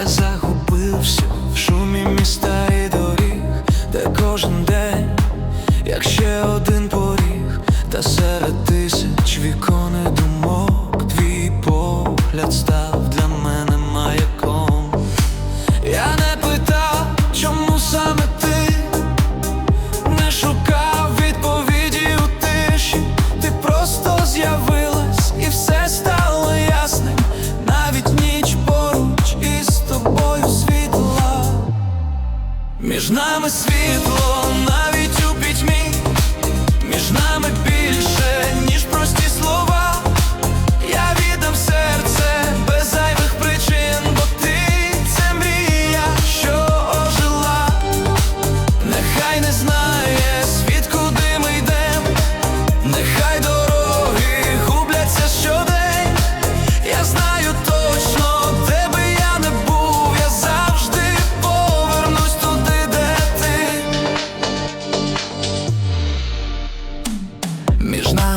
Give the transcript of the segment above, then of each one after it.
Я загубився в шумі міста і доріг, де кожен день, як ще один поріг, та серед тисяч вікон думок твій погляд став Між нами світло,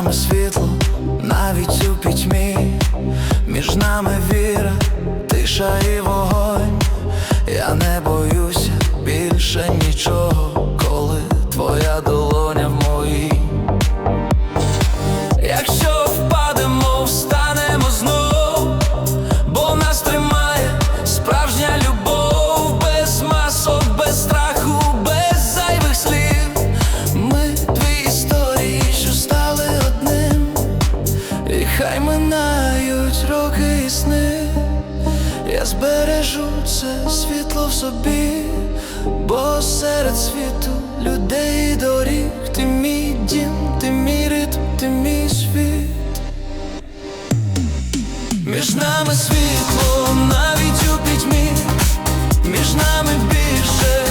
нами світло, навіть у пітьмі, між нами віра, тиша і минають роки і сни, я збережу це світло в собі, бо серед світу людей доріг, ти мій дім, ти мій ритм, ти мій світ, між нами світло навіть у пітьмі, між нами більше.